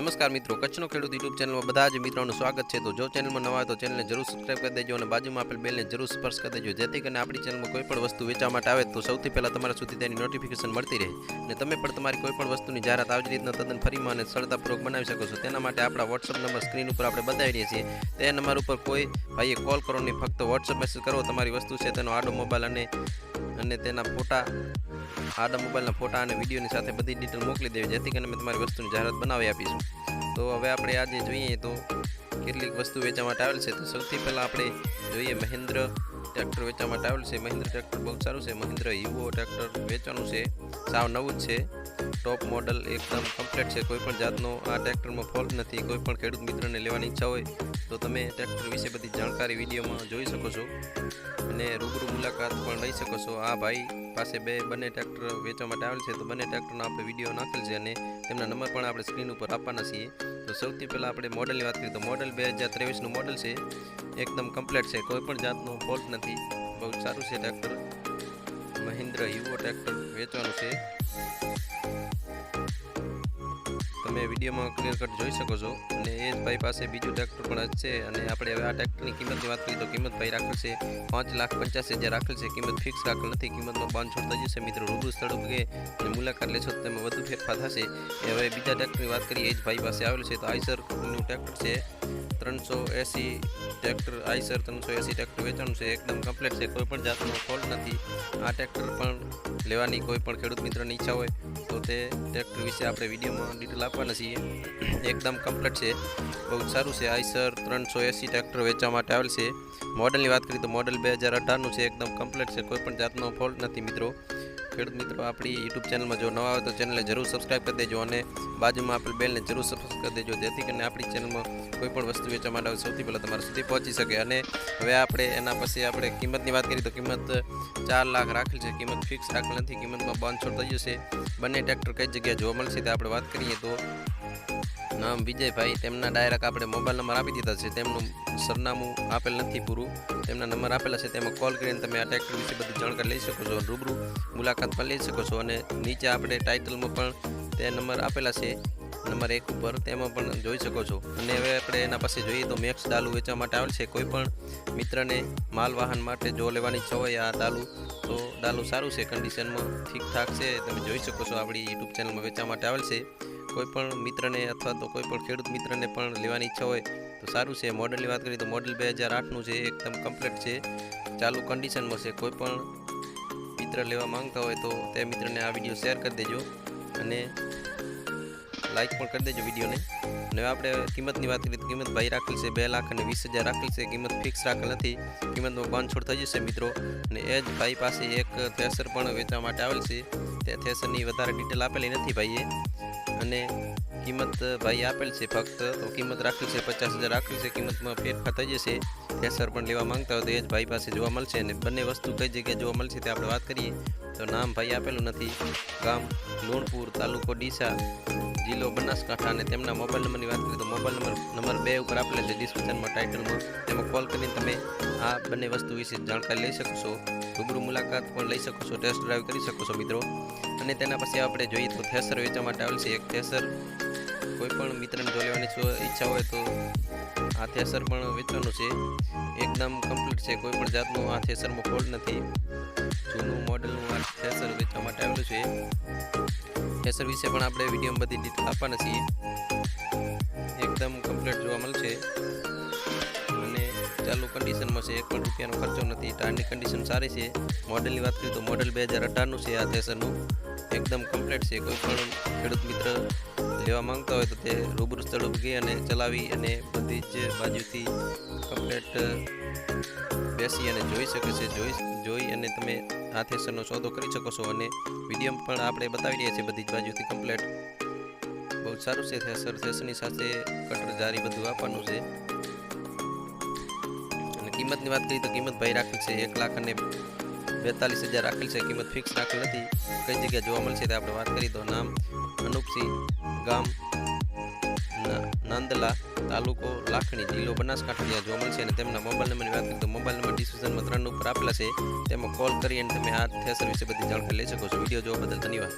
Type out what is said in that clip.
નમસ્કાર મિત્રો, કચ્છનો ખેડૂત યુટ્યુબ ચેનલમાં બધા જ મિત્રોનું સ્વાગત છે. તો જો ચેનલમાં નવા તો ચેનલને જરૂર સબસ્ક્રાઇબ કરી દેજો અને બાજુમાં આપેલ બેલને જરૂર સ્પર્શ કરી દેજો, જેથી કરીને આપણી ચેનલમાં કોઈ પણ વસ્તુ વેચવા માટે આવે તો સૌથી પહેલાં તમારા સુધી તેની નોટિફિકેશન મળતી રહે. અને તમે પણ તમારી કોઈ પણ વસ્તુની જાહેરાત આવી રીતના તદ્દન ફરીમાં અને સરળતાપૂર્વક બનાવી શકો છો. તેના માટે આપણા વોટ્સઅપ નંબર સ્ક્રીન ઉપર આપણે બતાવી રહીએ છીએ. તે નંબર ઉપર કોઈ ભાઈએ કોલ કરો નહીં, ફક્ત વોટ્સઅપ મેસેજ કરો. તમારી વસ્તુ છે તેનો આડો મોબાઈલ અને અને તેના ફોટા આડા મોબાઈલના ફોટા અને વિડીયોની સાથે બધી ડિટેલ મોકલી દેવી, જેથી કરીને અમે તમારી વસ્તુની જાહેરાત બનાવી આપીશું તો હવે આપણે આજે જોઈએ તો કેટલીક વસ્તુ વેચવા માટે આવેલ છે. તો સૌથી પહેલાં આપણે જોઈએ મહેન્દ્ર ટ્રેક્ટર વેચવા માટે આવેલ છે. મહેન્દ્ર ટ્રેક્ટર બહુ સારું છે. મહેન્દ્ર યુવો ટ્રેક્ટર વેચવાનું છે. સાવ નવું જ છે. ટોપ મોડલ એકદમ કમ્પ્લીટ છે. કોઈપણ જાતનો આ ટ્રેક્ટરમાં ફોલ્ટ નથી. કોઈ પણ ખેડૂત મિત્રને લેવાની ઈચ્છા હોય તો તમે ટ્રેક્ટર વિશે બધી જાણકારી વિડીયોમાં જોઈ શકો છો અને રૂબરૂ મુલાકાત પણ લઈ શકો છો. આ ભાઈ પાસે બે, બંને ટ્રેક્ટર વેચવા માટે આવેલ છે. તો બંને ટ્રેક્ટરનો આપણે વીડિયો નાખેલ છે અને તેમના નંબર પણ આપણે સ્ક્રીન ઉપર આપવાના છીએ. તો સૌથી પહેલાં આપણે મોડલની વાત કરીએ તો મોડલ બે હજાર ત્રેવીસનું મોડલ છે. એકદમ કમ્પ્લીટ છે. કોઈપણ જાતનો ફોલ્ટ નથી. બહુ સારું છે ટ્રેક્ટર મહિન્દ્ર યુવો ટ્રેક્ટર વેચવાનું છે. તમે વિડીયોમાં ક્લિયર કટ જોઈ શકો છો. અને એ જ ભાઈ પાસે બીજું ટ્રેક્ટર પણ છે. અને આપણે હવે આ ટ્રેક્ટરની કિંમતની વાત કરીએ તો કિંમત ભાઈ રાખેલ છે પાંચ લાખ પંચ્યાસી હજાર રાખેલ છે. કિંમત ફિક્સ રાખેલ નથી. કિંમતમાં બાંધછોડ થઈ જશે. મિત્રો, રૂબરૂ સ્થળ કે અને મુલાકાત લેશો તો તેમાં વધુ ફેરફાર થશે. હવે બીજા ટ્રેક્ટરની વાત કરીએ. એ જ ભાઈ પાસે આવેલું છે. તો આઈસર કંપનીનું ટ્રેક્ટર છે. ત્રણસો એંસી ટ્રેક્ટર આઈસર ત્રણસો એંસી ટ્રેક્ટર વેચાણું છે. એકદમ કમ્પ્લેટ છે. કોઈ પણ જાતનો ફોલ્ટ નથી. આ ટ્રેક્ટર પણ લેવાની કોઈ પણ ખેડૂત મિત્રની ઈચ્છા હોય તો તે ટ્રેક્ટર વિશે આપણે વિડીયોમાં ડિટેલ આપવાના છીએ. એકદમ કમ્પ્લેટ છે. બહુ સારું છે. આઈસર ત્રણસો એંસી ટ્રેક્ટર વેચવા માટે આવેલ છે. મોડલની વાત કરીએ તો મોડલ બે હજાર અઢારનું છે. એકદમ કમ્પ્લેટ છે. કોઈ પણ જાતનો ફોલ્ટ નથી મિત્રો. ખેડૂત મિત્રો, આપણી યુટ્યુબ ચેનલમાં જો નવા હોય તો ચેનલને જરૂર સબસ્ક્રાઈબ કરી દેજો અને બાજુમાં આપેલ બેલને જરૂર સબસ્ક્રાઈબ કરી દેજો, જેથી કરીને આપણી ચેનલમાં કોઈ પણ વસ્તુ વેચવા માટે આવે, સૌથી પહેલાં તમારા સુધી પહોંચી શકે. અને હવે આપણે એના પછી આપણે કિંમતની વાત કરીએ તો કિંમત ચાર લાખ રાખેલ છે. કિંમત ફિક્સ રાખેલ નથી. કિંમતમાં બાંધછોડ થઈ જશે. બંને ટ્રેક્ટર કઈ જગ્યાએ જોવા મળશે તે આપણે વાત કરીએ તો નામ વિજયભાઈ. તેમના ડાયરેક્ટ આપણે મોબાઈલ નંબર આપી દીધા છે. તેમનું સરનામું આપેલ નથી પૂરું. તેમના નંબર આપેલા છે. તેમાં કોલ કરીને તમે આ ટ્રેક્ટર વિશે બધી જાણકારી લઈ શકો છો. રૂબરૂ મુલાકાત પણ લઈ શકો છો. અને નીચે આપણે ટાઇટલમાં પણ તે નંબર આપેલા છે. નંબર એક ઉપર તેમાં પણ જોઈ શકો છો. અને હવે આપણે એના પાસે જોઈએ તો મેક્સ ડાલુ વેચવા માટે આવેલ છે. કોઈ પણ મિત્રને માલ વાહન માટે જો લેવાની ઈચ્છા હોય આ દાલુ, તો ડાલુ સારું છે. કન્ડિશનમાં ઠીકઠાક છે. તમે જોઈ શકો છો. આપણી યુટ્યુબ ચેનલમાં વેચવા માટે આવેલ છે. કોઈ પણ મિત્રને અથવા તો કોઈ પણ ખેડૂત મિત્રને પણ લેવાની ઈચ્છા હોય તો સારું છે. મોડલની વાત કરીએ તો મોડલ બે હજાર આઠનું છે એકદમ કમ્પ્લીટ છે. ચાલુ કન્ડિશનમાં છે. કોઈ પણ મિત્ર લેવા માંગતા હોય તો તે મિત્રને આ વીડિયો શેર કરી દેજો અને લાઈક પણ કરી દેજો વિડીયોને અને આપણે કિંમતની વાત કરીએ તો કિંમત ભાઈ રાખેલ છે બે લાખ અને વીસ હજાર રાખેલ છે. કિંમત ફિક્સ રાખેલ નથી. કિંમતમાં બાંધછોડ થઈ જશે મિત્રો. અને એ જ ભાઈ પાસે એક થેસર પણ વેચવા માટે આવેલ છે. તે થેસરની વધારે ડિટેલ આપેલી નથી ભાઈએ. અને કિંમત ભાઈ આપેલ છે, ફક્ત તો કિંમત રાખી છે, પચાસ હજાર રાખેલ છે, કિંમતમાં ફેરફાર થઈ જશે. થેસર પણ લેવા માંગતા હોય તો એ જ ભાઈ પાસે જોવા મળશે અને બંને વસ્તુ કઈ જગ્યાએ જોવા મળશે તે આપણે વાત કરીએ. તો નામ ભાઈ આપેલું નથી. ગામ લુણપુર, તાલુકો ડીસા, જિલ્લો બનાસકાંઠા અને તેમના મોબાઈલ નંબરની વાત કરીએ તો મોબાઈલ નંબર નંબર બે ઉપર આપેલા છે, ડિસ્ક્રિપ્શનમાં ટાઇટલમાં. તેમાં કોલ કરીને તમે આ બંને વસ્તુ વિશે જાણકારી લઈ શકો છો રૂબરૂ મુલાકાત પણ લઈ શકો છો ટેસ્ટ ડ્રાઈવ કરી શકો છો મિત્રો. અને તેના પછી આપણે જોઈએ તો થેસર વેચવા માટે આવેલ છે એક થેસર. કોઈ પણ મિત્રને જો લેવાની ઈચ્છા હોય તો આ થેસર પણ વેચવાનું છે. એકદમ કમ્પ્લીટ છે, કોઈ પણ જાતનું આ થેસરમાં ફોલ્ટ નથી. જૂનું મોડલનું આ થેસર વેચવા માટે આવેલું છે. થેસર વિશે પણ આપણે વિડીયોમાં બધી ડિટેલ આપવાના છીએ. એકદમ કમ્પ્લીટ જોવા મળશે. ચાલુ કન્ડિશનમાં છે, એક પણ રૂપિયાનો ખર્ચો નથી. ટાયરની કન્ડિશન સારી છે. મોડલની વાત કરીએ તો મોડલ બે હજાર અઢારનું છે આ થેસરનું એકદમ કમ્પ્લીટ છે. કોઈ પણ ખેડૂત મિત્ર લેવા માંગતા હોય તો તે રૂબરૂ સ્થળ ઊભી અને ચલાવી અને બધી જ બાજુથી કમ્પ્લેટ બેસી અને જોઈ શકે છે. જોઈ જોઈ અને તમે આ થેસરનો સોદો કરી શકો છો અને મીડિયમ પણ આપણે બતાવી રહ્યા છીએ બધી જ બાજુથી કમ્પ્લેટ બહુ સારું છે. થેસર થેસરની સાથે કટર જારી બધું આપવાનું છે. કિંમતની વાત કરીએ તો કિંમત ભાઈ રાખી છે એક લાખ અને બેતાલીસ હજાર રાખેલ છે. કિંમત ફિક્સ રાખેલ નથી. કઈ જગ્યાએ જોવા મળશે તે આપણે વાત કરીએ તો નામ અનુપસિંહ ગામ નાંદલા તાલુકો લાખણી જિલ્લો બનાસકાંઠા જોવા મળશે અને તેમના મોબાઈલ નંબરની વાત કરીએ તો મોબાઈલ નંબર ડિસ્ક્રિપ્શનમાં ત્રણ ઉપર આપેલા છે. તેમાં કોલ કરી અને તમે આ થેસર વિશે બધી જાણકારી લઈ શકો છો. વીડિયો જોવા બદલ ધન્યવાદ.